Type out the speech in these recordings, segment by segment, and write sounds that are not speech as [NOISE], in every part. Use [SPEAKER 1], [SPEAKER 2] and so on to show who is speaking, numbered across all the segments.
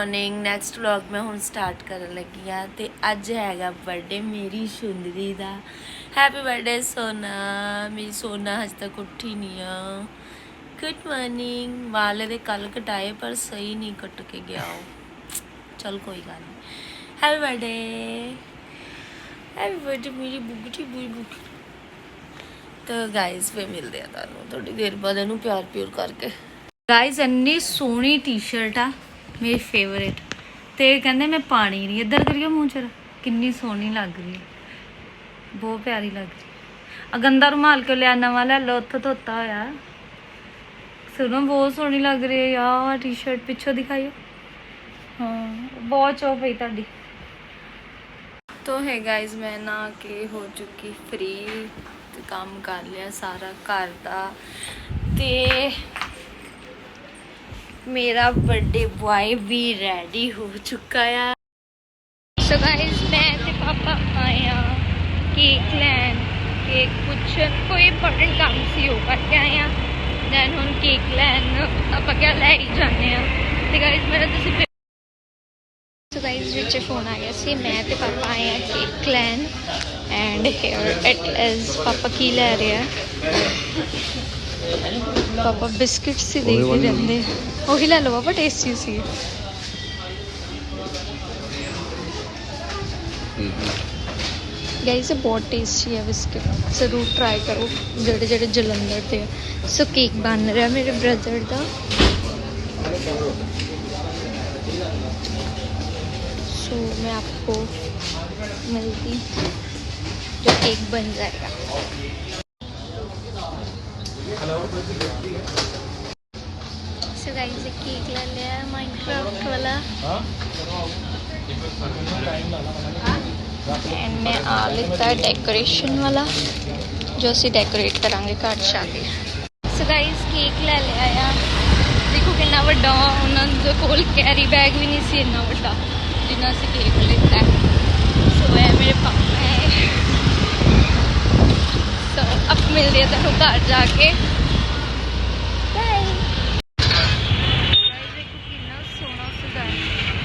[SPEAKER 1] Morning next vlog ਮੈਂ ਹੁਣ start ਕਰਨ ਲੱਗੀ ਆ ਤੇ ਅੱਜ ਹੈਗਾ ਬਰਥਡੇ ਮੇਰੀ ਸੁੰਦਰੀ ਦਾ। ਹੈਪੀ ਬਰਥਡੇ ਸੋਨਾ, ਮੇਰੀ ਸੋਨਾ ਹਜੇ ਤੱਕ ਉੱਠੀ ਨਹੀਂ ਆ। ਗੁੱਡ ਮਾਰਨਿੰਗ ਵਾਲੇ ਦੇ ਕੱਲ ਕਟਾਏ ਪਰ ਸਹੀ ਨਹੀਂ ਕੱਟ ਕੇ ਗਿਆ ਉਹ। ਚਲ ਕੋਈ ਗੱਲ ਨਹੀਂ। ਹੈਪੀ ਬਰਥਡੇ ਹੈਪੀ ਬਰਥਡੇ ਮੇਰੀ ਬੁੱਗਟੀ, ਬੁਈ ਬੁੱਗੀ ਤਾਂ ਗਾਇਸ ਫੇ ਮਿਲਦੇ ਆ ਤੁਹਾਨੂੰ। ਥੋੜੀ ਦੇਰ ਬਾਅਦ ਇਹਨੂੰ ਪਿਆਰ ਪਿਓਰ ਕਰਕੇ। ਗਾਇਸ ਇੰਨੀ ਸੋਹਣੀ ਟੀ-ਸ਼ਰਟ ਆ। ਮੇਰੀ ਫੇਵਰੇਟ ਤੇ ਕਹਿੰਦੇ ਮੈਂ ਪਾਣੀ ਨਹੀਂ, ਇੱਧਰ ਕਰਿਓ ਮੂੰਹ ਚਰ ਕਿੰਨੀ ਸੋਹਣੀ ਲੱਗ ਰਹੀ ਹੈ। ਬਹੁਤ ਪਿਆਰੀ ਲੱਗ ਰਹੀ ਆ ਗੰਦਾ ਰੁਮਾਲ ਕਿਉਂ ਲਿਆ, ਨਵਾਂ ਲੈ ਲਓ, ਉੱਥੋਂ ਧੋਤਾ ਹੋਇਆ। ਸੁਣੋ, ਬਹੁਤ ਸੋਹਣੀ ਲੱਗ ਰਹੀ ਹੈ। ਯਾਰ ਟੀ-ਸ਼ਰਟ ਪਿੱਛੋਂ ਦਿਖਾਈਓ। ਹਾਂ, ਬਹੁਤ ਚੋ ਪਈ ਤੁਹਾਡੀ। ਤੋ ਹੈ ਗਾਇਸ ਮੈਂ ਨਾ ਕੇ ਹੋ ਚੁੱਕੀ ਫ੍ਰੀ ਤੇ ਕੰਮ ਕਰ ਲਿਆ ਸਾਰਾ ਘਰ ਦਾ। ਤੇ ਮੇਰਾ ਬਰਥਡੇ ਬੁਆਏ ਵੀ ਰੈਡੀ ਹੋ ਚੁੱਕਾ ਆ ਸੋ ਗਾਇਸ ਮੈਂ ਤੇ ਪਾਪਾ ਆਏ ਆ ਕੇਕ ਲੈਣ ਕੇਕ ਪੁੱਛਣ ਕੋਈ ਇੰਪੋਰਟੈਂਟ ਕੰਮ ਸੀ ਉਹ ਕਰਕੇ ਆਏ ਆ ਦੈਨ ਹੁਣ ਕੇਕ ਲੈਣ ਆਪਾਂ ਕਿਆ ਲੈ ਹੀ ਜਾਂਦੇ ਆ ਤੇ ਗਾਇਸ ਮੇਰਾ ਤੁਸੀਂ ਸੋ ਗਾਇਸ ਵਿੱਚ ਫੋਨ ਆ ਗਿਆ ਸੀ ਮੈਂ ਤੇ ਪਾਪਾ ਆਏ ਆ ਕੇਕ ਲੈਣ ਐਂਡ ਹੇਅਰ ਇਟ ਇਜ਼ ਪਾਪਾ ਕੀ ਲੈ ਰਿਹਾ पापा बिस्किट से दे ही रहते वो हिला लो पापा टेस्टी सी। गाइस ये बहुत टेस्टी है बिस्किट। ज़रूर ट्राई करो जेडे जेडे जलंधर थे सो केक बन रहा मेरे ब्रदर का सो मैं आपको मिलती जो केक बन जाएगा। सो गाइस एक केक ले लिया माइनक्राफ्ट वाला एंड मैं आ लेता है डेकोरेशन वाला जो ਅਸੀਂ ਡੈਕੋਰੇਟ ਕਰਾਂਗੇ ਘਰ ਚ ਆ ਕੇ ਸੋ ਗਾਇਸ ਕੇਕ ਲੈ ਲਿਆ ਆ ਦੇਖੋ ਕਿੰਨਾ ਵੱਡਾ ਵਾ। ਉਹਨਾਂ ਦੇ ਕੋਲ ਕੈਰੀ ਬੈਗ ਵੀ ਨਹੀਂ ਸੀ ਇੰਨਾ ਵੱਡਾ ਜਿੰਨਾ ਅਸੀਂ ਕੇਕ ਲਿੱਤਾ ਹੈ। ਸੋ ਇਹ ਮੇਰੇ ਪਾਪਾ ਹੈ ਸੋ ਅਬ ਮਿਲਦੇ ਆ ਤੁਹਾਨੂੰ ਘਰ ਜਾ ਕੇ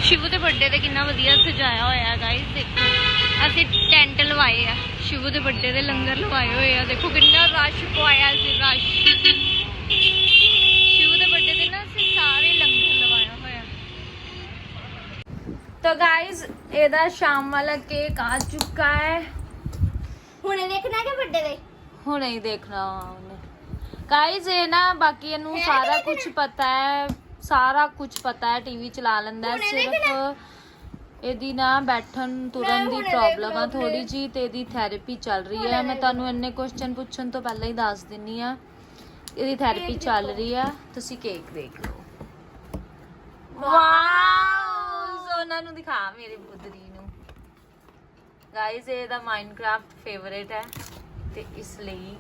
[SPEAKER 1] ਸ਼ਿਵੂ ਦੇ ਬਰਥਡੇ ਤੇ ਕਿੰਨਾ ਵਧੀਆ ਸਜਾਇਆ ਹੋਇਆ ਹੈ ਗਾਇਸ ਦੇਖੋ। ਅਸੀਂ ਟੈਂਟ ਲਵਾਏ ਆ। ਸ਼ਿਵੂ ਦੇ ਬਰਥਡੇ ਦੇ ਲੰਗਰ ਲਵਾਏ ਹੋਏ ਆ। ਦੇਖੋ ਕਿੰਨਾ ਰਸ਼ ਪਾਇਆ ਸੀ ਰਸ਼। ਸ਼ਿਵੂ ਦੇ ਬਰਥਡੇ ਤੇ ਨਾ ਅਸੀਂ ਸਾਰੇ ਲੰਗਰ ਲਵਾਇਆ ਹੋਇਆ। ਤਾਂ ਗਾਇਸ ਇਹਦਾ ਸ਼ਾਮ ਵਾਲਾ ਕੇਕ ਆ ਚੁੱਕਾ ਹੈ।
[SPEAKER 2] ਹੁਣੇ ਦੇਖਣਾ ਕਿ ਵੱਡੇ ਦੇ
[SPEAKER 1] ਹੁਣੇ ਹੀ ਦੇਖਣਾ ਉਹਨੇ। ਇਹ ਨਾ ਬਾਕੀ ਇਹਨੂੰ ਸਾਰਾ ਕੁਝ ਪਤਾ ਹੈ। ਸਾਰਾ ਕੁਝ ਪਤਾ ਹੈ ਟੀਵੀ ਚਲਾ ਲੈਂਦਾ ਹੈ? ਸਿਰਫ ਇਹਦੀ ਨਾ ਬੈਠਣ ਤੁਰਨ ਦੀ ਪ੍ਰੋਬਲਮ ਆ ਥੋੜੀ ਜੀ ਤੇ ਇਹਦੀ ਥੈਰੇਪੀ ਚੱਲ ਰਹੀ ਹੈ। ਮੈਂ ਤੁਹਾਨੂੰ ਇੰਨੇ ਕੁਐਸਚਨ ਪੁੱਛਣ ਤੋਂ ਪਹਿਲਾਂ ਹੀ ਦੱਸ ਦਿੰਨੀ ਆ। ਇਹਦੀ ਥੈਰੇਪੀ ਚੱਲ। ਰਹੀ ਆ। ਤੁਸੀਂ ਕੇਕ ਦੇਖ ਲਓ। ਵਾਓ! ਸੋਨਾ ਨੂੰ ਦਿਖਾ ਮੇਰੇ ਬੁੱਧਰੀ ਨੂੰ। ਗਾਇਸ ਇਹ ਦਾ ਮਾਈਨਕ੍ਰਾਫਟ ਫੇਵਰੇਟ ਹੈ ਤੇ ਇਸ ਲਈ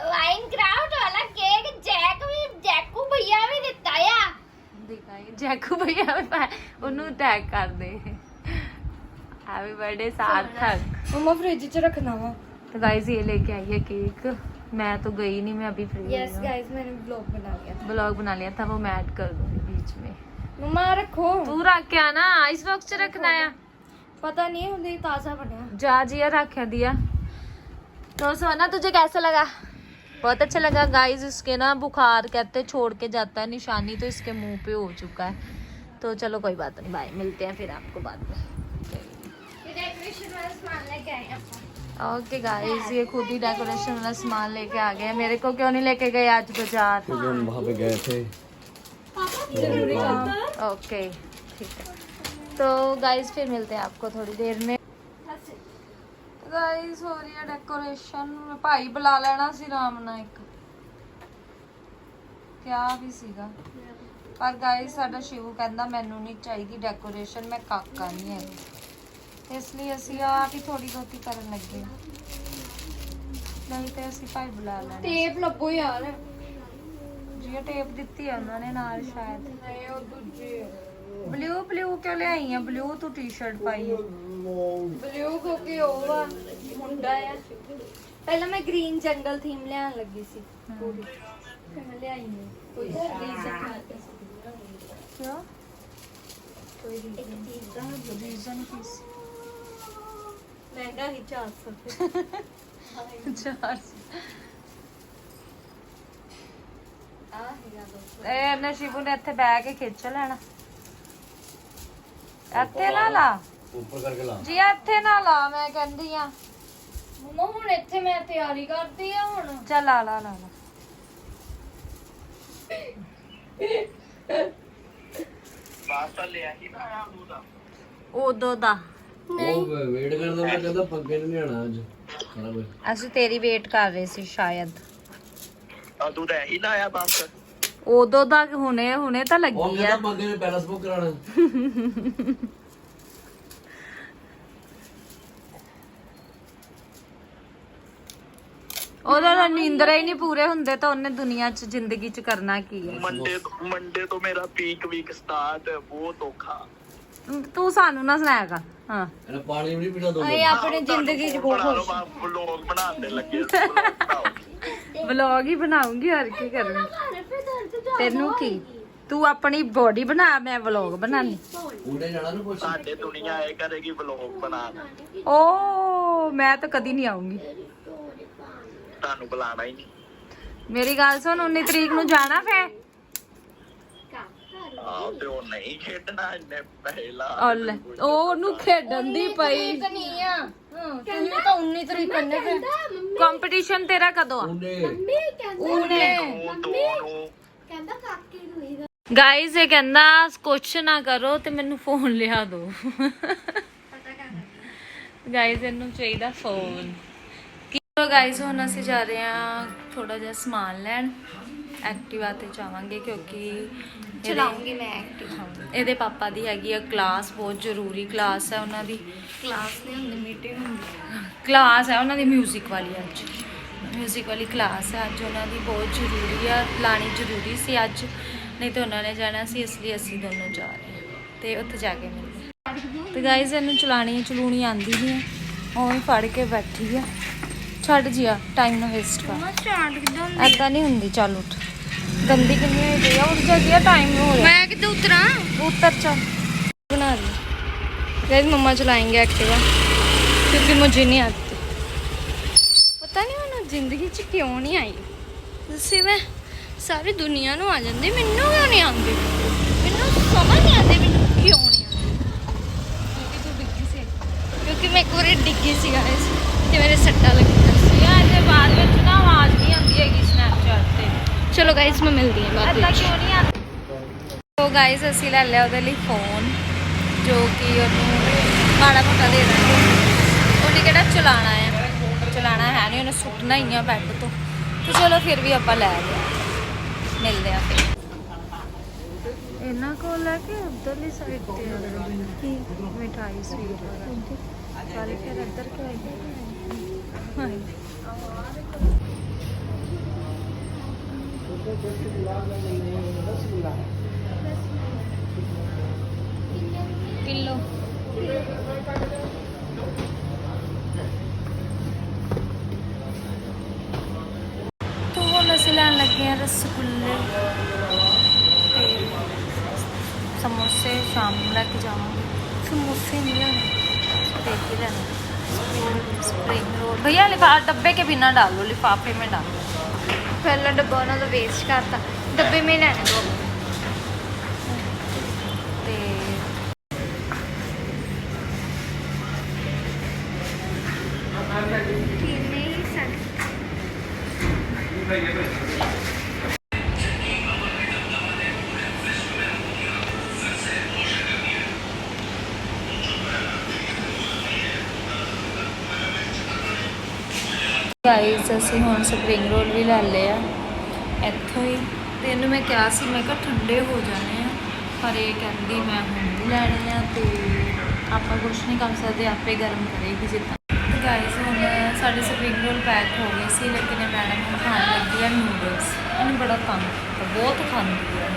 [SPEAKER 2] ਮਾਈਨਕਰਾਫਟ ਵਾਲਾ ਕੇਕ ਜੈਕ ਵੀ ਜੈਕੂ ਭਈਆ ਵੀ ਦਿੱਤਾ ਆ
[SPEAKER 1] ਦਿਖਾਈ ਜੈਕੂ ਭਈਆ ਵੀ ਪਾ- ਉਹਨੂੰ ਟੈਗ ਕਰ ਦੇ ਹੈਪੀ ਬਰਥਡੇ ਸਾਰਥਕ
[SPEAKER 2] ਮਮਾ ਫ੍ਰਿਜ 'ਚ ਰੱਖਣਾ ਵਾ
[SPEAKER 1] तो गाइस ये लेके आई है केक मैं तो गई नहीं मैं अभी फ्री
[SPEAKER 2] यस गाइस मैंने ब्लॉग बना लिया
[SPEAKER 1] ब्लॉग बना लिया था वो मैं ऐड कर दूंगी बीच में
[SPEAKER 2] ਮਮਾ ਰੱਖੋ
[SPEAKER 1] तू रख के आना आइस बॉक्स च रखना है
[SPEAKER 2] ਪਤਾ ਨਹੀਂ ਹੁੰਦੀ ਤਾਜ਼ਾ ਬਣਿਆ
[SPEAKER 1] जा जिया रख दिया तो सोना तुझे कैसा लगा? बहुत अच्छा लगा गाइज़ इसके ना बुखार कहते छोड़ के जाता है निशानी तो इसके मुँह पे हो चुका है। तो चलो कोई बात नहीं भाई मिलते हैं फिर आपको बाद में। ओके गाइस ये खुद ही डेकोरेशन वाला सामान लेके आ गए मेरे को क्यों नहीं लेके गए आज बाज़ार?
[SPEAKER 3] गए थे।
[SPEAKER 1] ओके ठीक है। तो गाइस फिर मिलते हैं आपको थोड़ी देर में। ਗਾਈਸ ਹੋ ਰਹੀ ਹੈ ਡੈਕੋਰੇਸ਼ਨ ਭਾਈ ਬੁਲਾ ਲੈਣਾ ਸੀ ਰਾਮ ਨਾਲ ਇੱਕ। ਕਿਆ ਵੀ ਸੀਗਾ। ਪਰ ਗਾਈਸ ਸਾਡਾ ਸ਼ਿਵੂ ਕਹਿੰਦਾ ਮੈਨੂੰ ਨਹੀਂ ਚਾਹੀਦੀ ਡੈਕੋਰੇਸ਼ਨ ਮੈਂ ਕਾਕਾ ਨਹੀਂ ਹੈ। ਇਸ ਲਈ ਅਸੀਂ ਆਪ ਹੀ ਥੋੜੀ ਬਹੁਤੀ ਕਰਨ ਲੱਗੇ ਨਹੀਂ ਤੇ ਅਸੀਂ ਭਾਈ ਬੁਲਾ ਲੈਣਾ
[SPEAKER 2] ਟੇਪ ਲੱਭੋ ਯਾਰ।
[SPEAKER 1] ਜੀ ਟੇਪ ਦਿੱਤੀ ਹੈ ਉਹਨਾਂ ਨੇ ਨਾਲ ਸ਼ਾਇਦ।
[SPEAKER 2] ਨਹੀਂ ਉਹ ਦੂਜੇ
[SPEAKER 1] ਬਲੂ ਬਲੂ ਕਿਉਂ ਲਿਆਈ ਆ? ਬਲੂ ਤੂੰ ਟੀ-ਸ਼ਰਟ ਪਾਈ ਹੈ
[SPEAKER 2] ਬਲੂ ਕਿਉਂਕਿ ਉਹ ਵਾ ਮੁੰਡਾ ਆ ਪਹਿਲਾਂ ਮੈਂ ਗ੍ਰੀਨ ਜੰਗਲ ਥੀਮ ਲਿਆਉਣ ਲੱਗੀ ਸੀ ਪੂਰੀ ਮੈਂ ਲਿਆਈ ਨਹੀਂ ਕੋਈ ਰੀਜ਼ਨ
[SPEAKER 1] ਕਿਉਂ
[SPEAKER 2] ਕੋਈ ਰੀਜ਼ਨ
[SPEAKER 1] ਰੀਜ਼ਨ ਕੀ ਸੀ
[SPEAKER 2] ਮਹਿੰਗਾ ਹੀ 400 ਰੁਪਏ
[SPEAKER 1] ਚਾਰ
[SPEAKER 2] ਆ ਹੈਗਾ ਦੋ
[SPEAKER 1] ਇਹ ਨਸ਼ੀਬੂ ਨੇ ਇੱਥੇ ਬਹਿ ਕੇ ਖਿੱਚ ਲੈਣਾ ਇੱਥੇ ਨਾ ਲਾ
[SPEAKER 3] ਉੱਪਰ ਕਰਕੇ ਲਾ।
[SPEAKER 1] ਜੀ ਇੱਥੇ ਨਾ ਲਾ ਮੈਂ ਕਹਿੰਦੀ ਆ।
[SPEAKER 2] ਮਮਾ ਹੁਣ ਇੱਥੇ ਮੈਂ ਤਿਆਰੀ ਕਰਦੀ ਆ ਹੁਣ।
[SPEAKER 1] ਚੱਲ ਲਾ ਲਾ ਲਾ ਲਾ।
[SPEAKER 3] ਪਾਸਤਾ ਲਿਆ ਸੀ ਨਾ ਆਲੂ ਦਾ
[SPEAKER 1] ਉਦੋਂ ਦਾ।
[SPEAKER 3] ਉਹ ਵੇਟ ਕਰਦਾ ਮੈਂ ਕਹਿੰਦਾ ਪੱਗੇ ਨਹੀਂ ਲਿਆਣਾ ਅੱਜ। ਸਾਰਾ ਕੁਝ
[SPEAKER 1] ਅਸੀਂ ਤੇਰੀ ਵੇਟ ਕਰ ਰਹੇ ਸੀ ਸ਼ਾਇਦ।
[SPEAKER 3] ਆ ਤੂੰ ਤਾਂ ਇਹੀ ਲਾਇਆ ਬਸ।
[SPEAKER 1] ਉਦੋਂ ਦਾ ਹੁਣੇ ਹੁਣੇ ਤਾਂ
[SPEAKER 3] ਉਹ
[SPEAKER 1] ਲੱਗੀ
[SPEAKER 3] ਕਹਿੰਦਾ
[SPEAKER 1] ਆ
[SPEAKER 3] ਪੱਗੇ ਨੇ ਪੈਲਸ ਬੁੱਕ ਕਰਾਣਾ
[SPEAKER 1] ਉਹਦਾ ਤਾਂ ਨੀਂਦਰੇ ਹੀ ਨਹੀਂ ਪੂਰੇ ਹੁੰਦੇ ਤਾਂ ਉਹਨੇ ਦੁਨੀਆ 'ਚ ਜ਼ਿੰਦਗੀ 'ਚ ਕਰਨਾ ਕੀ ਹੈ?
[SPEAKER 4] ਮੰਡੇ ਤੋਂ ਮੰਡੇ ਤੋਂ ਮੇਰਾ ਪੀਕ ਵੀਕ ਸਟਾਰਟ ਬਹੁਤ ਔਖਾ।
[SPEAKER 1] ਤੂੰ ਸਾਨੂੰ ਨਾ ਸੁਣਾਇਆ ਕਰ ਹਾਂ।
[SPEAKER 3] ਇਹਨੇ ਪਾਣੀ ਵੀ ਨਹੀਂ ਪੀਣਾ ਦੋ
[SPEAKER 2] ਅਸੀਂ ਆਪਣੀ ਜ਼ਿੰਦਗੀ 'ਚ ਬਹੁਤ
[SPEAKER 4] ਬਣਾ ਵਲੌਗ ਬਣਾਉਣ ਦੇ ਲੱਗੇ। [LAUGHS]
[SPEAKER 1] ਵਲੌਗ ਹੀ। ਬਣਾਉਂਗੀ ਹੋਰ ਕੀ ਕਰੂੰਗੀ ਤੈਨੂੰ ਕੀ? ਤੂੰ ਆਪਣੀ ਬੋਡੀ ਬਣਾ ਮੈਂ ਵਲੌਗ ਬਣਾਣੀ
[SPEAKER 3] ਉਹਨੇ ਜਾਣਾ ਨੂੰ ਪੁੱਛ
[SPEAKER 4] ਸਾਡੇ ਦੁਨੀਆ ਇਹ ਕਰੇਗੀ ਵਲੌਗ ਬਣਾਉਣ।
[SPEAKER 1] ਓ ਮੈਂ ਤਾਂ ਕਦੀ ਨਹੀਂ ਆਉਂਗੀ।
[SPEAKER 4] ਤੁਹਾਨੂੰ ਬੁਲਾਣਾ ਹੀ ਨਹੀਂ।
[SPEAKER 1] ਮੇਰੀ ਗੱਲ ਸੁਣ 19 ਤਰੀਕ ਨੂੰ ਜਾਣਾ ਫੇ
[SPEAKER 4] ਆਹ ਤੇ ਉਹ ਨਹੀਂ ਖੇਡਣਾ ਇੰਨੇ ਪਹਿਲਾ
[SPEAKER 1] ਔਲੇ ਉਹ ਉਹਨੂੰ ਖੇਡਣ ਦੀ ਪਈ।
[SPEAKER 2] ਨਹੀਂ ਆ। ਹਾਂ ਤੁਸੀਂ ਤਾਂ 19 ਤਰੀਕ ਕਰਨੇ ਫਿਰ।
[SPEAKER 1] ਕੰਪੀਟੀਸ਼ਨ ਤੇਰਾ ਕਦੋਂ ਆ?
[SPEAKER 3] ਉਹਨੇ
[SPEAKER 4] ਦੋ ਨੂੰ।
[SPEAKER 1] ਇਹ ਕਹਿੰਦਾ ਕੁਛ ਨਾ ਕਰੋ ਤੇ ਮੈਨੂੰ ਫੋਨ ਲਿਆ ਦਿਓ। ਗਾਇਜ਼ ਇਹਨੂੰ ਚਾਹੀਦਾ ਫੋਨ ਕਿਉਂ ਗਾਇਜ਼ ਹੁਣ ਅਸੀਂ ਜਾ ਰਹੇ ਹਾਂ ਥੋੜਾ ਜਿਹਾ ਸਮਾਨ ਲੈਣ ਐਕਟਿਵਾ ਤੇ ਜਾਵਾਂਗੇ ਕਿਉਂਕਿ ਚਲਾਉਂਗੀ ਮੈਂ ਐਕਟਿਵਾ ਇਹਦੇ ਪਾਪਾ ਦੀ ਹੈਗੀ ਆ ਕਲਾਸ ਬਹੁਤ ਜ਼ਰੂਰੀ ਕਲਾਸ ਹੈ ਉਹਨਾਂ ਦੀ
[SPEAKER 2] ਕਲਾਸ ਨਹੀਂ ਹੁੰਦੀ ਮੀਟਿੰਗ ਹੁੰਦੀ
[SPEAKER 1] ਕਲਾਸ ਹੈ ਉਹਨਾਂ ਦੀ 뮤직 ਵਾਲੀ ਅੱਜ 뮤직 ਵਾਲੀ ਕਲਾਸ ਹੈ ਅੱਜ ਉਹਨਾਂ ਦੀ ਬਹੁਤ ਜ਼ਰੂਰੀ ਆ ਲਾਣੀ ਜ਼ਰੂਰੀ ਸੀ ਅੱਜ ਨਹੀਂ ਤਾਂ ਉਹਨਾਂ ਨੇ ਜਾਣਾ ਸੀ ਇਸ ਲਈ ਅਸੀਂ ਦੋਨੋਂ ਜਾ ਰਹੇ ਹਾਂ ਤੇ ਉੱਥੇ ਜਾ ਕੇ ਮਿਲਦੇ ਹਾਂ। ਤੇ ਗਾਇਜ਼ ਇਹਨੂੰ ਚਲਾਣੀ ਚਲੂਣੀ ਆਂਦੀ ਨਹੀਂ ਹੈ ਉਵੇਂ ਫੜ ਕੇ ਬੈਠੀ ਆ ਛੱਡ ਜਿਆ ਟਾਈਮ ਨਾ ਵੇਸਟ ਕਰ
[SPEAKER 2] ਮਮਾ ਸਟਾਰਟ ਕਿਦਾਂ
[SPEAKER 1] ਐਦਾਂ ਨਹੀਂ ਹੁੰਦੀ ਚੱਲ ਉੱਠ ਗੰਦੀ ਕਿੰਨੀ ਹੋਈ ਪਈ ਆ ਉੱਠ ਜਾ ਜਿਆ ਟਾਈਮ ਹੋ ਰਿਹਾ
[SPEAKER 2] ਮੈਂ ਕਿੱਦਾਂ ਉਤਰਾਂ
[SPEAKER 1] ਉੱਤਰ ਚੱਲ
[SPEAKER 2] बना ली गैस मम्मा चलाएंगे एक्टिवा क्योंकि मुझे नहीं आती पता नहीं मैंने जिंदगी च क्यों नहीं आई ਦੱਸੇ ਮੈਂ ਸਾਰੀ ਦੁਨੀਆ ਨੂੰ ਆ ਜਾਂਦੀ ਮੈਨੂੰ ਕਿਉਂ ਨਹੀਂ ਆਉਂਦੀ ਮੈਨੂੰ ਸਮਝ ਨਹੀਂ ਆਉਂਦੀ ਮੈਨੂੰ ਕਿਉਂ ਨਹੀਂ ਆਉਂਦੀ ਕਿਉਂਕਿ ਤੂੰ ਡਿੱਗੀ ਸੀ ਕਿਉਂਕਿ ਮੈਂ ਇੱਕ ਵਾਰੀ ਡਿੱਗੀ ਸੀ ਗਾਇਸ ਤੇ ਮੇਰੇ ਸੱਟਾਂ ਲੱਗੀਆਂ
[SPEAKER 1] ਯਾਰ ਜੇ ਬਾਅਦ ਵਿੱਚ ਨਾ ਆਵਾਜ਼ ਨਹੀਂ ਆਉਂਦੀ ਹੈਗੀ ਸਨੈਪਚੈਟ ਤੇ।
[SPEAKER 2] ਚਲੋ ਗਾਇਸ ਮੈਂ ਮਿਲਦੀ ਹਾਂ ਬਾਅਦ
[SPEAKER 1] ਐਦਾਂ
[SPEAKER 2] ਵਿੱਚ।
[SPEAKER 1] ਕਿਉਂ ਨਹੀਂ ਆਉਂਦੀ ਸੋ ਗਾਇਸ ਅਸੀਂ ਲੈ ਲਿਆ ਉਹਦੇ ਲਈ ਫੋਨ ਜੋ ਕਿ ਉਹਨੂੰ ਮਾੜਾ ਮੋਟਾ ਦੇ ਦਾਂਗੇ। ਉਹਨੇ ਕਿਹੜਾ ਚਲਾਣਾ ਹੈ? ਚਲਾਣਾ ਹੈ ਨਹੀਂ ਉਹਨੇ ਸੁੱਟਣਾ ਹੀ ਆ ਬੈੱਡ ਤੋਂ। ਤੇ ਚਲੋ ਫਿਰ ਵੀ ਆਪਾਂ ਲੈ ਲਿਆ। ਮਿਲਦੇ ਆ ਫਿਰ। ਇਹਨਾਂ ਕੋਲ ਲੈ ਕੇ ਉਧਰਲੀ ਸਾਈਡ ਤੇ ਕੀ? ਮਿਠਾਈ ਸਵੀਟ ਵਗੈਰਾ ਚੱਲ ਫਿਰ ਇੱਧਰ ਕਿਉਂ ਆਈ? ਕਿਲੋ किलो तो हम असं लैन लगे हैं रसगुल्ले समोसे शाम लैके जावांगे समोसे नहीं लेने स्प्रे ही लेने स्प्रे छोड़ भैया लिफा डब्बे के बिना डालो लिफाफे में डालो
[SPEAKER 2] पहला डब्बा उन्होंने वेस्ट करता
[SPEAKER 1] डब्बे
[SPEAKER 2] में लेने दो
[SPEAKER 1] ਗਾਈਸ ਅਸੀਂ ਹੁਣ ਸਪਰਿੰਗ ਰੋਲ ਵੀ ਲੈ ਲਏ ਆ। ਇੱਥੋਂ ਹੀ। ਤੇ ਇਹਨੂੰ ਮੈਂ ਕਿਹਾ ਸੀ, ਮੈਂ ਕਿਹਾ ਠੰਡੇ ਹੋ ਜਾਣੇ ਆ। ਪਰ ਇਹ ਕਹਿੰਦੀ ਮੈਂ ਹੁਣ ਵੀ ਲੈਣੇ ਆ ਤੇ ਆਪਾਂ ਕੁਝ ਨਹੀਂ ਕਰ ਸਕਦੇ, ਆਪੇ ਗਰਮ ਕਰੇਗੀ ਜਿੱਦਾਂ। ਤੇ ਗਾਈਸ ਹੁਣ ਸਾਡੇ ਸਪਰਿੰਗ ਰੋਲ ਪੈਕ ਹੋ ਗਏ ਸੀ, ਲੇਕਿਨ ਇਹ ਮੈਡਮ ਹੁਣ ਖਾਣ ਲੱਗੀ ਆ ਨੂਡਲਸ ਇਹਨੂੰ ਬੜਾ ਤੰਗ ਕੀਤਾ, ਬਹੁਤ ਖਾਂਦੀ ਹੈ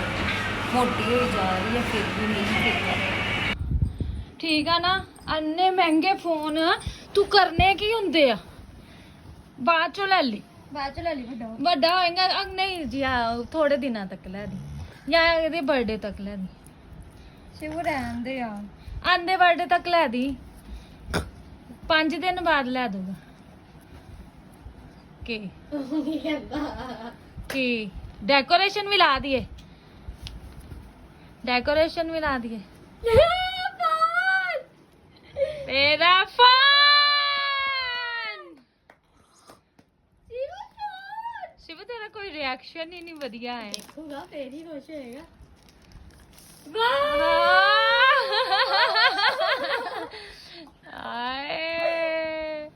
[SPEAKER 1] ਮੋਟੀ ਹੋਈ ਜਾ ਰਹੀ ਹੈ ਫਿਰ ਵੀ ਨਹੀਂ ਫਿੱਕਾ ਠੀਕ ਆ ਨਾ? ਅੰਨੇ ਮਹਿੰਗੇ ਫੋਨ ਤੂੰ ਕਰਨੇ ਕੀ ਹੁੰਦੇ ਆ? ਬਾਅਦ ਚੋਂ ਲੈ ਲਈ।
[SPEAKER 2] ਬਾਅਦ ਚ ਲੈ ਲਈ ਵੱਡਾ
[SPEAKER 1] ਵੱਡਾ ਹੋਏਗਾ ਅਗ ਨਹੀਂ ਜੀ ਆ ਥੋੜੇ ਦਿਨਾਂ ਤੱਕ ਲੈ ਦੀ। ਜਾਂ ਇਹਦੇ ਬਰਥਡੇ ਤੱਕ ਲੈ ਦੀ।
[SPEAKER 2] ਸ਼ਿਵ ਰਹਿਣ ਦੇ ਯਾਰ
[SPEAKER 1] ਆਂਦੇ ਬਰਥਡੇ ਤੱਕ ਲੈ ਦੀ। 5 ਦਿਨ ਬਾਅਦ ਲੈ ਦੂਗਾ ਕੀ? ਕੀ? ਡੈਕੋਰੇਸ਼ਨ ਵੀ ਲਾ ਦਈਏ ਡੈਕੋਰੇਸ਼ਨ ਵੀ ਲਾ ਦਈਏ [LAUGHS] ਤੇਰਾ ਫੋਨ ਸ਼ਿਵ ਤੇਰਾ ਕੋਈ ਰਿਐਕਸ਼ਨ ਹੀ ਨਹੀਂ ਵਧੀਆ ਹੈ
[SPEAKER 2] ਦੇਖੂਗਾ ਫੇਰ ਹੀ ਖੁਸ਼ ਹੋਏਗਾ
[SPEAKER 1] ਆਏ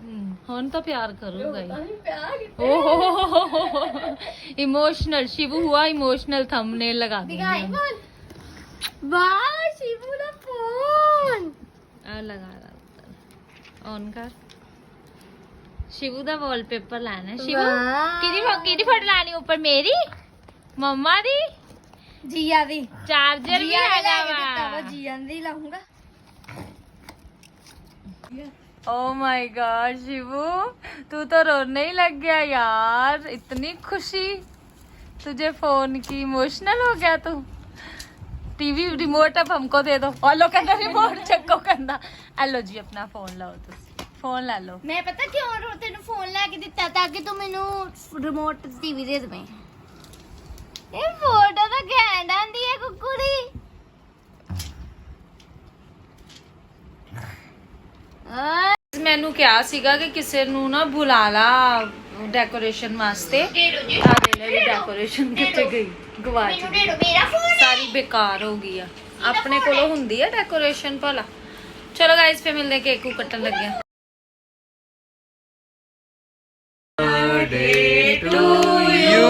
[SPEAKER 1] ਹਮ, ਹੁਣ ਤਾਂ ਪਿਆਰ ਕਰੂਗਾ ਹੀ ਓਹ ਇਮੋਸ਼ਨਲ ਸ਼ਿਵੂ ਹੁਆ ਇਮੋਸ਼ਨਲ ਥੰਬਨੇਲ ਲਗਾ
[SPEAKER 2] ਦਿਖਾਈ
[SPEAKER 1] ਦਿੰਦੇ
[SPEAKER 2] ਬੋਲ ਵਾਹ ਸ਼ਿਵੂ ਦਾ ਫੋਨ
[SPEAKER 1] कैमरा लगा रहा ऑन
[SPEAKER 2] कर।
[SPEAKER 1] शिवू का वॉलपेपर लाना है। शिवू किदी किदी फ़ोटो
[SPEAKER 2] लानी ऊपर
[SPEAKER 1] मेरी? मम्मा
[SPEAKER 2] दी? जिया
[SPEAKER 1] दी।
[SPEAKER 2] चार्जर भी लगा हुआ
[SPEAKER 1] वाह
[SPEAKER 2] जिया दी लाऊँगा।
[SPEAKER 1] ओह माय गॉड शिवू तू तो रोने ही लग गया यार। इतनी खुशी। तुझे फ़ोन की इमोशनल हो गया तू। टीवी रिमोट अब हमको दे दो और लो कहना रिमोट चक्को कहना हेलो जी अपना फोन लो तुम फोन ले लो
[SPEAKER 2] ਮੈਂ ਪਤਾ ਕਿਉਂ ਰੋ ਤੈਨੂੰ ਫੋਨ ਲੈ ਕੇ ਦਿੱਤਾ ਤਾਂ ਕਿ ਤੂੰ ਮੈਨੂੰ ਰਿਮੋਟ ਟੀਵੀ ਦੇ ਦੇਵੇਂ ਇਹ ਫੋਟੋ ਤਾਂ ਘੈਂਟ ਆਂਦੀ ਹੈ ਕੁੱਕੂ ਦੀ ਆ
[SPEAKER 1] ਮੈਨੂੰ ਕਿਹਾ ਸੀਗਾ ਕਿ ਕਿਸੇ ਨੂੰ ਨਾ ਬੁਲਾ ਲਾ ਡੈਕੋਰੇਸ਼ਨ ਵਾਸਤੇ। ਆ ਦੇ ਲੈ ਵੀ ਡੈਕੋਰੇਸ਼ਨ ਕਿੱਥੇ ਗਈ? ਗਵਾਚ ਗਈ
[SPEAKER 2] ਦੇ ਦੋ ਮੇਰਾ ਫੋਨ
[SPEAKER 1] ਸਾਰੀ ਬੇਕਾਰ ਹੋ ਗਈ ਆ। ਆਪਣੇ ਕੋਲੋਂ ਹੁੰਦੀ ਆ ਡੈਕੋਰੇਸ਼ਨ ਭਲਾ। ਚਲੋ ਗਾਇਸ ਫੇ ਮਿਲਦੇ ਕੇਕ ਕੂ ਕੱਟਣ ਲੱਗੇ ਆ
[SPEAKER 3] birthday to you.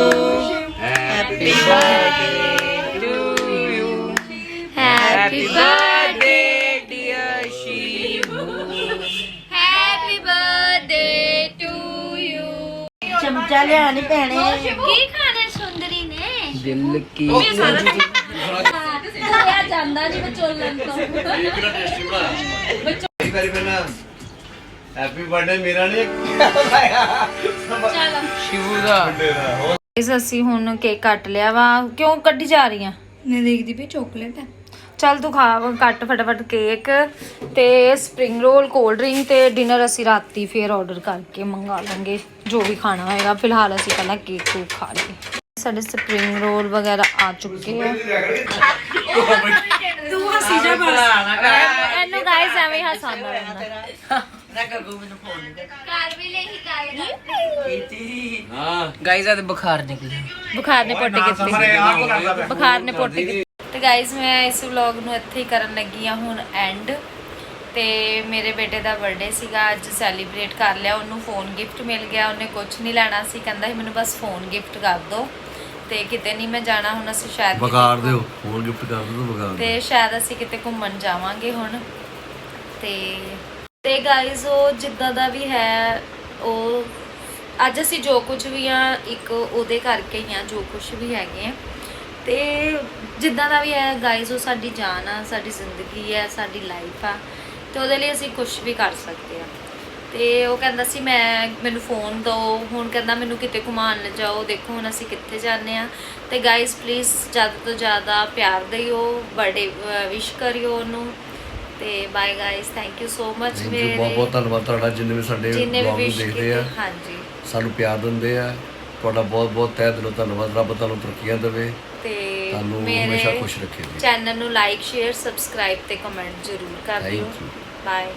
[SPEAKER 3] Happy birthday
[SPEAKER 5] ਚਮਚਾ ਲਿਆਣੀ ਪੈਣੇ
[SPEAKER 1] ਕੀ ਖਾਣਾ ਸੁੰਦਰੀ ਨੇ?
[SPEAKER 3] ਦਿਲ ਕੀ
[SPEAKER 1] ਆ ਜਾਂਦਾ ਜੀ ਵਿਚੋਲਨ ਤੋਂ।
[SPEAKER 3] ਕਈ ਵਾਰੀ ਪਹਿਲਾਂ ਹੈਪੀ ਬਰਥਡੇ ਮੇਰਾ ਨਹੀਂ
[SPEAKER 1] ਚਲੋ।
[SPEAKER 3] ਸ਼ਿਵੂ ਦਾ।
[SPEAKER 1] ਇਸ ਅਸੀਂ ਹੁਣ ਕੇਕ ਕੱਟ ਲਿਆ ਵਾ। ਕਿਉਂ ਕੱਢੀ ਜਾ ਰਹੀ ਆ
[SPEAKER 2] ਮੈਂ ਦੇਖਦੀ ਪਈ ਚਾਕਲੇਟ ਹੈ।
[SPEAKER 1] ਚੱਲ ਤੂੰ ਖਾ ਕੱਟ ਫਟਾਫਟ ਕੇਕ ਤੇ ਸਪਰਿੰਗ ਰੋਲ ਕੋਲਡ ਡਰਿੰਕ ਤੇ ਡਿਨਰ ਅਸੀਂ ਰਾਤੀ ਫੇਰ ਆਰਡਰ ਕਰਕੇ ਮੰਗਾ ਲਾਂਗੇ ਜੋ ਵੀ ਖਾਣਾ ਹੋਏਗਾ ਫਿਲਹਾਲ ਅਸੀਂ ਪਹਿਲਾਂ ਕੇਕ ਕੂਕ ਖਾ ਲਈਏ ਸਾਡੇ ਸਪਰਿੰਗ ਰੋਲ ਵਗੈਰਾ ਆ ਚੁੱਕੇ ਆ
[SPEAKER 5] ਤੂੰ ਹੱਸੀ ਜਾ ਬਸ
[SPEAKER 1] ਇਹਨੂੰ ਗਾਇਸ ਐਵੇਂ ਹਸਾਉਂਦਾ ਰਹਿੰਦਾ
[SPEAKER 2] ਕਰ ਵੀ ਲੈ ਹੀ ਕਰ
[SPEAKER 3] ਹਾਂ
[SPEAKER 6] ਗਾਈਜ਼ ਆ ਤੇ ਬੁਖਾਰ ਨਿਕਲਿਆ
[SPEAKER 1] ਬੁਖਾਰ ਨੇ ਪੋਟੀ ਕੀਤੀ ਬੁਖਾਰ ਨੇ ਪੋਟੀ ਕੀਤੀ ਤੇ ਗਾਇਸ ਮੈਂ ਇਸ ਵਲੌਗ ਨੂੰ ਇੱਥੇ ਹੀ ਕਰਨ ਲੱਗੀ ਆ ਹੁਣ ਐਂਡ ਤੇ ਮੇਰੇ ਬੇਟੇ ਦਾ ਬਰਥਡੇ ਸੀਗਾ ਅੱਜ ਸੈਲੀਬ੍ਰੇਟ ਕਰ ਲਿਆ ਉਹਨੂੰ ਫੋਨ ਗਿਫਟ ਮਿਲ ਗਿਆ ਉਹਨੇ ਕੁਝ ਨਹੀਂ ਲੈਣਾ ਸੀ ਕਹਿੰਦਾ ਸੀ ਮੈਨੂੰ ਬਸ ਫੋਨ ਗਿਫਟ ਕਰ ਦਿਓ ਤੇ ਕਿਤੇ ਨਹੀਂ ਮੈਂ ਜਾਣਾ ਹੁਣ ਅਸੀਂ ਸ਼ਾਇਦ
[SPEAKER 3] ਬਗਾੜ ਦਿਓ ਫੋਨ ਗਿਫਟ ਕਰ ਦਿਓ ਬਗਾੜ ਦਿਓ
[SPEAKER 1] ਤੇ ਸ਼ਾਇਦ ਅਸੀਂ ਕਿਤੇ ਘੁੰਮਣ ਜਾਵਾਂਗੇ ਹੁਣ। ਤੇ ਤੇ ਗਾਇਜ਼ ਉਹ ਜਿੱਦਾਂ ਦਾ ਵੀ ਹੈ ਉਹ ਅੱਜ ਅਸੀਂ ਜੋ ਕੁਝ ਵੀ ਆ ਇੱਕ ਉਹਦੇ ਕਰਕੇ ਹੀ ਆ ਜੋ ਕੁਝ ਵੀ ਹੈਗੇ ਆ। ਤੇ ਜਿੱਦਾਂ ਦਾ ਵੀ ਹੈ ਗਾਇਜ਼ ਉਹ ਸਾਡੀ ਜਾਨ ਆ ਸਾਡੀ ਜ਼ਿੰਦਗੀ ਹੈ ਸਾਡੀ ਲਾਈਫ ਆ ਤੇ ਉਹਦੇ ਲਈ ਅਸੀਂ ਕੁਝ ਵੀ ਕਰ ਸਕਦੇ ਆ। ਤੇ ਉਹ ਕਹਿੰਦਾ ਸੀ ਮੈਂ ਮੈਨੂੰ ਫੋਨ ਦਿਓ ਹੁਣ ਕਹਿੰਦਾ ਮੈਨੂੰ ਕਿਤੇ ਘੁਮਾਉਣ ਲੈ ਜਾਓ ਦੇਖੋ ਹੁਣ ਅਸੀਂ ਕਿੱਥੇ ਜਾਂਦੇ ਆ। ਤੇ ਗਾਇਜ਼ ਪਲੀਜ਼ ਜ਼ਿਆਦਾ ਤੋਂ ਜ਼ਿਆਦਾ ਪਿਆਰ ਦਿਓ ਬਰਥਡੇ ਵਿਸ਼ ਕਰਿਓ ਉਹਨੂੰ। ਤੇ bye guys thank you so
[SPEAKER 3] much you, ਬਹੁਤ ਬਹੁਤ ਧੰਨਵਾਦ ਤੁਹਾਡਾ ਜਿੰਨੇ ਵੀ ਸਾਡੇ
[SPEAKER 1] ਵਿਸ਼
[SPEAKER 3] ਦੇਖਦੇ ਆ।
[SPEAKER 1] ਹਾਂਜੀ।
[SPEAKER 3] ਸਾਨੂੰ ਪਿਆਰ ਦਿੰਦੇ ਆ। ਤੁਹਾਡਾ ਬਹੁਤ ਬਹੁਤ ਤਹਿ ਦਿਲੋਂ ਧੰਨਵਾਦ ਰੱਬ ਤੁਹਾਨੂੰ ਤਰੱਕੀਆਂ ਦੇਵੇ।
[SPEAKER 1] ਮੇਰੇ
[SPEAKER 3] ਹਮੇਸ਼ਾ ਖੁਸ਼ ਰੱਖੇ ਜੀ
[SPEAKER 1] ਚੈਨਲ ਨੂੰ ਲਾਈਕ ਸ਼ੇਅਰ ਸਬਸਕ੍ਰਾਈਬ ਤੇ ਕਮੈਂਟ ਜ਼ਰੂਰ ਕਰ ਦਿਓ. ਬਾਏ